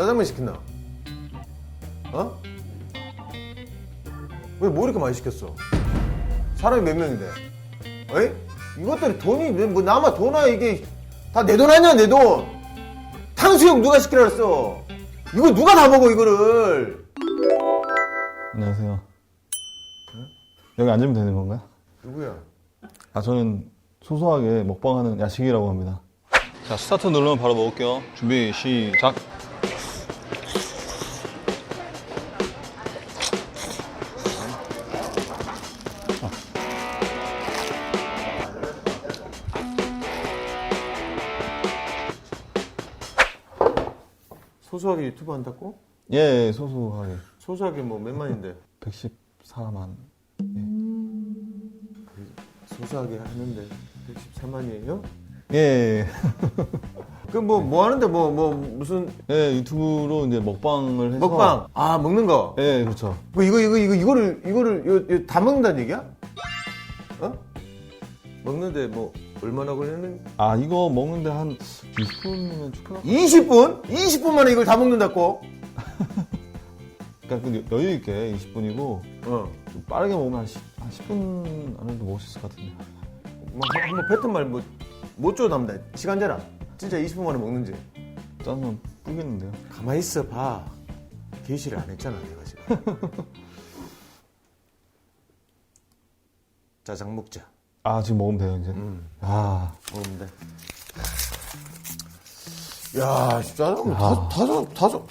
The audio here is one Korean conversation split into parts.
짜장면 시켰나? 어? 왜 뭐 이렇게 많이 시켰어? 사람이 몇 명인데? 어이? 이것들이 돈이 왜- 뭐 남아 돈아 이게 다 내 돈 아니야 내 돈? 탕수육 누가 시키라 그랬어? 이거 누가 다 먹어 이거를? 안녕하세요. 여기 앉으면 되는 건가요? 누구야? 아, 저는 소소하게 먹방하는 야식이라고 합니다. 자, 스타트 누르면 바로 먹을게요. 준비, 시작. 소소하게 유튜브 한다고? 예, 소소하게. 소소하게 뭐 몇 만인데? 114만. 소소하게 하는데 114만이에요? 예, 그뭐 뭐 하는데 뭐 뭐 무슨 예, 유튜브로 이제 먹방을 해서. 먹방? 아 먹는 거? 예, 그렇죠. 뭐 이거 이거 이거 이거를 이거를 이거, 이거 다 먹는다는 얘기야? 어? 먹는데 뭐 얼마나 걸리는? 아, 이거 먹는데 한 20분이면 충분할 것 20분? 20분 만에 이걸 다 먹는다고? 그러니까 그 여유 있게 20분이고, 어. 좀 빠르게 먹으면 한, 10, 한 10분 안에도 먹을 수 있을 것 같은데. 뭐 한- 한번 뱉은 말뭐못 줘담다 시간 재라. 진짜 20분 만에 먹는지. 짜면 뿌겠는데요. 가만히 있어 봐. 게시를 안 했잖아 내가 지금. 짜장 먹자. 아, 지금 먹으면 돼요, 이제. 음. 아, 먹으면 돼. 야, 짜장 야. 다섯 다섯 다섯.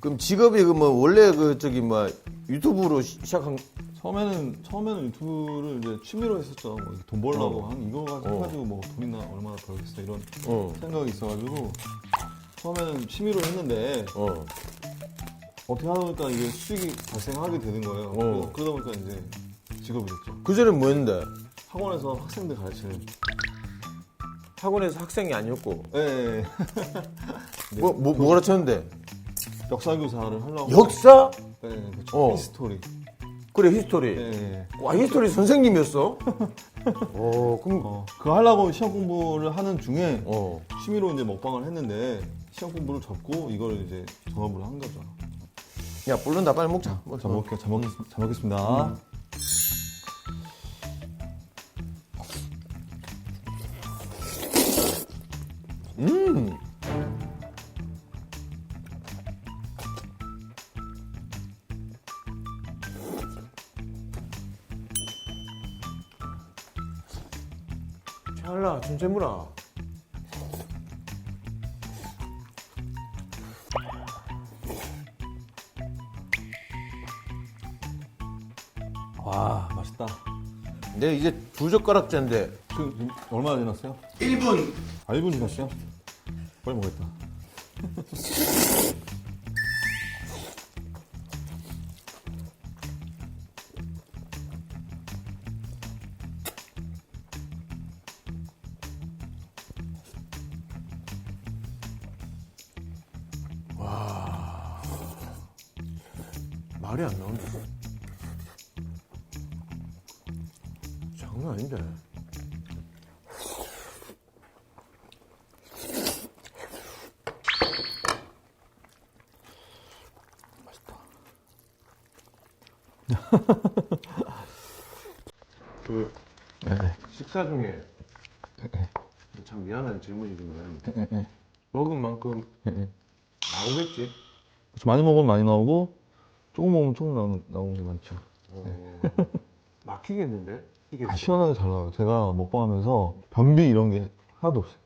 그럼 직업이 그 뭐 원래 그 저기 뭐 유튜브로 시- 시작한 처음에는 처음에는 유튜브를 이제 취미로 했었죠. 뭐 이렇게 돈 벌려고 어. 한 이거 가지고 어. 해가지고 뭐 돈이나 얼마나 벌겠어 이런 어. 생각이 있어가지고 처음에는 취미로 했는데 어. 어떻게 하다 보니까 이게 수익이 발생하게 되는 거예요. 어. 그러다- 그러다 보니까 이제 직업이 됐죠. 그 전에 뭐 했는데? 학원에서 학생들 가르치는. 학원에서 학생이 아니었고. 예, 예. 뭐, 뭐, 뭐 가르쳤는데? 역사 교사를 하려고. 역사? 예, 예, 그렇죠. 어. 히스토리. 그래, 히스토리. 예, 예. 와, 히스토리 선생님이었어? 어, 그럼, 어, 그거 하려고 시험 공부를 하는 중에 어. 취미로 이제 먹방을 했는데 시험 공부를 접고 이걸 이제 전업으로 한 거죠. 야, 불른다, 빨리 먹자. 뭐, 잘 먹을게요. 잘, 먹, 잘 먹겠습니다. 음. 찰나, 진짜무라. 와, 맛있다. 내 이제 두 젓가락째인데. 지금, 지금 얼마나 지났어요? 1분. 아, 1분 지났어요? 빨리 먹겠다. 말이 안 나온다. 장난 아닌데. 그 네, 네. 식사 중에 참 미안한 질문이지만 네, 네. 먹은 만큼 네, 네. 나오겠지. 그렇죠. 많이 먹으면 많이 나오고, 조금 먹으면 조금 나오는, 나오는 게 많죠. 어, 막히겠는데? 이게 아, 시원하게 잘 나와요. 제가 먹방하면서 변비 이런 게 하나도 없어요.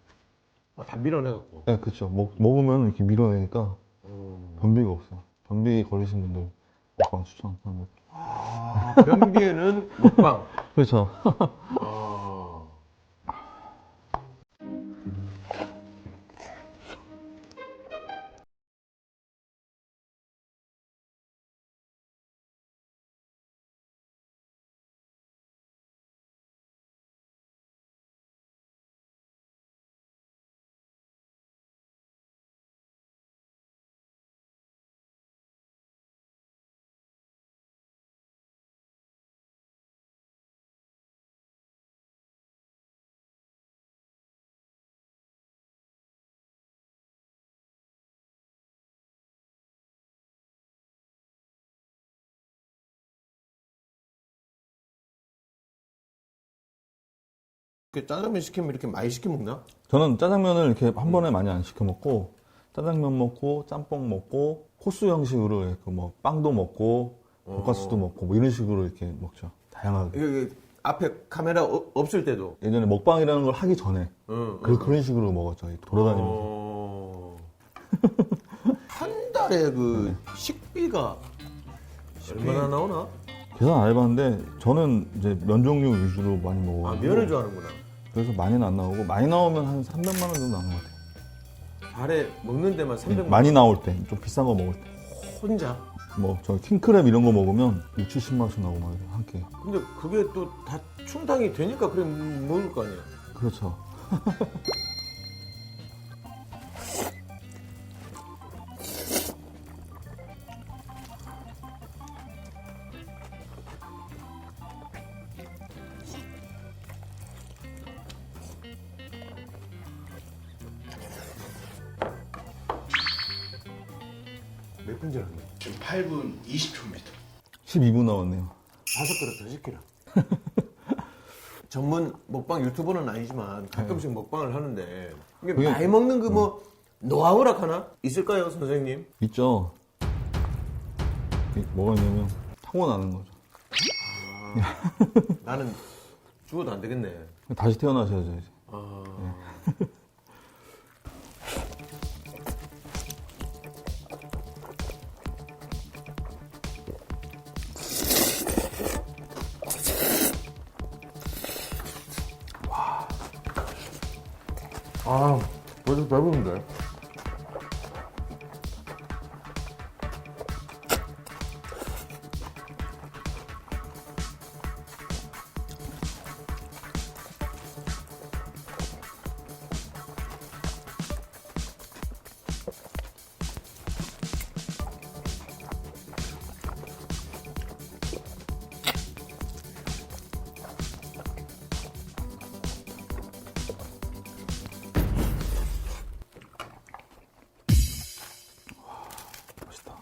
아, 다 밀어내갖고. 네, 그렇죠. 먹, 먹으면 이렇게 밀어내니까 어. 변비가 없어요. 변비 걸리신 분들 먹방 추천합니다. 아, 변비에는 먹방. 그렇죠. 이렇게 짜장면 시키면 이렇게 많이 시켜 먹나? 저는 짜장면을 이렇게 한 번에 많이 안 시켜 먹고 짜장면 먹고 짬뽕 먹고 코스 형식으로 이렇게 뭐 빵도 먹고 돈가스도 먹고 뭐 이런 식으로 이렇게 먹죠. 다양하게. 이게 앞에 카메라 어- 없을 때도. 예전에 먹방이라는 걸 하기 전에 응. 그, 그런 식으로 먹었죠. 돌아다니면서. 어... 한 달에 그 식비가 얼마나 나오나? 계산 안 해봤는데 저는 이제 면 종류 위주로 많이 먹어요. 아 면을 좋아하는구나. 그래서 많이는 안 나오고 많이 나오면 한 300만 원 정도 나오는 것 같아요. 달에 먹는 데만 300만 많이 나올 때, 좀 비싼 거 먹을 때. 혼자. 뭐, 저 킹크랩 이런 거 먹으면 6, 70만 원씩 나오고 막 이래요, 한 끼. 근데 그게 또 다 충당이 되니까 그래 먹을 거 아니야. 그렇죠. 하는 지금 8분 20초입니다. 12분 나왔네요. 다섯 그릇 더 시키라. 전문 먹방 유튜버는 아니지만 가끔씩 먹방을 하는데 이게 그게- 많이 먹는 그 뭐 노하우라 하나 있을까요, 선생님? 있죠. 이- 뭐가 있냐면, 타고나는 거죠. 나는 죽어도 안 되겠네. 다시 태어나셔야죠, 이제. 아... 아, 벌써 배부른데?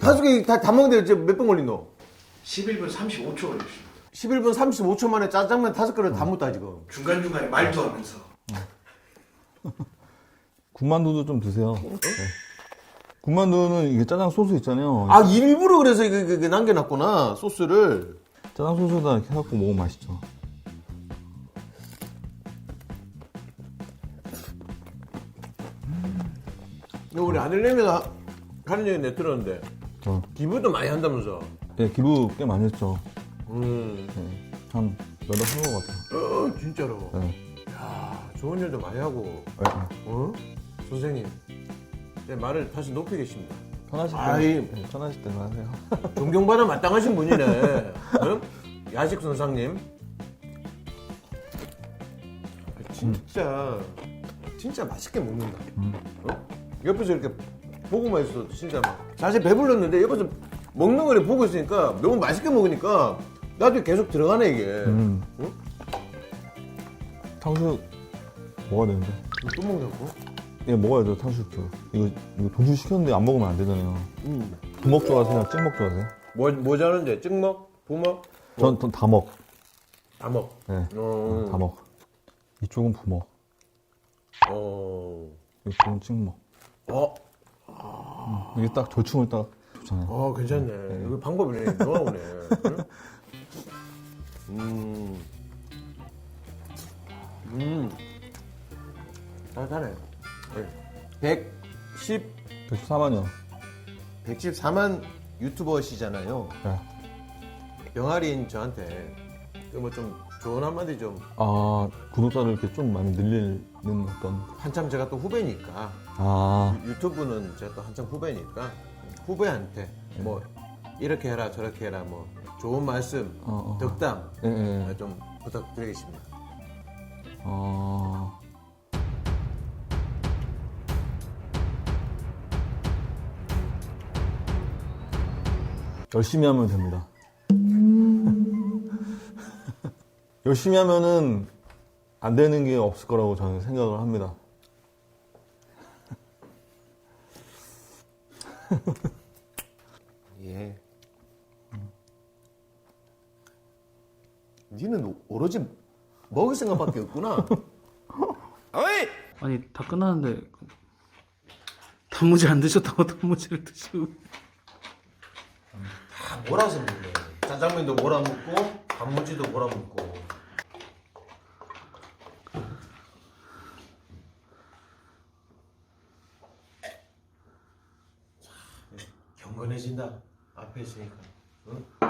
다섯 개다 다 먹는데 이제 몇 분 걸린노? 11분 35초 걸렸습니다. 11분 35초 만에 짜장면 다섯 그릇 다 먹다 지금. 중간중간에 말도 하면서 군만두도 좀 드세요. 네. 군만두는 이게 짜장 소스 있잖아요. 아 일부러 그래서 이거, 이거 남겨놨구나 소스를. 짜장 소스에다 이렇게 해갖고 먹으면 맛있죠. 우리 아들내미가 하- 하는 얘기 내 들었는데 저, 기부도 많이 한다면서. 예, 기부 꽤 많이 했죠. 음. 예, 한 몇억 한것 같아요. 어, 진짜로. 예. 야, 좋은 일도 많이 하고. 예, 예. 어? 선생님, 내 말을 다시 높이겠습니다. 편하실 때, 아이. 예, 편하실 때만 하세요. 존경받아 마땅하신 분이네. 어? 야식 선상님. 진짜, 진짜 맛있게 먹는다. 어? 옆에서 이렇게 보고만 있어도 진짜 막. 사실 배불렀는데 옆에서 먹는 걸 보고 있으니까 너무 맛있게 먹으니까 나도 계속 들어가네, 이게. 음. 어? 탕수육 먹어야 되는데. 이거 또 먹냐고? 예, 먹어야 돼요, 탕수육도. 이거, 이거 도주 시켰는데 안 먹으면 안 되잖아요. 음. 부먹 좋아하세요? 찍먹 좋아하세요? 뭐, 뭐 자는데? 찍먹? 부먹? 전, 전 다 먹. 다 먹. 예, 어. 다 먹. 이쪽은 부먹. 어. 이쪽은 찍먹. 어. 이게 딱 절충을 딱 좋잖아요. 어, 괜찮네. 이거 방법이네. 노하우네. 응? 음. 음. 잘하네. 110, 114만이요. 114만 유튜버시잖아요. 예. 병아리인 저한테 뭐 좀 좋은 한마디 좀 아, 구독자를 이렇게 좀 많이 늘리는 어떤. 한참 제가 또 후배니까 아, 유튜브는 제가 또 한참 후배니까 후배한테 뭐 이렇게 해라 저렇게 해라 뭐 좋은 말씀 어, 어. 덕담 예, 예. 좀 부탁드리겠습니다. 아. 열심히 하면 됩니다. 열심히 하면은 안 되는 게 없을 거라고 저는 생각을 합니다. 예. 니는 오로지 먹을 생각밖에 없구나. 어이! 아니 다 끝났는데 단무지 안 드셨다고 단무지를 드시고 다 몰아서 먹네. 짜장면도 몰아먹고, 단무지도 몰아먹고. 자, 경건해진다. 앞에 있으니까. 응?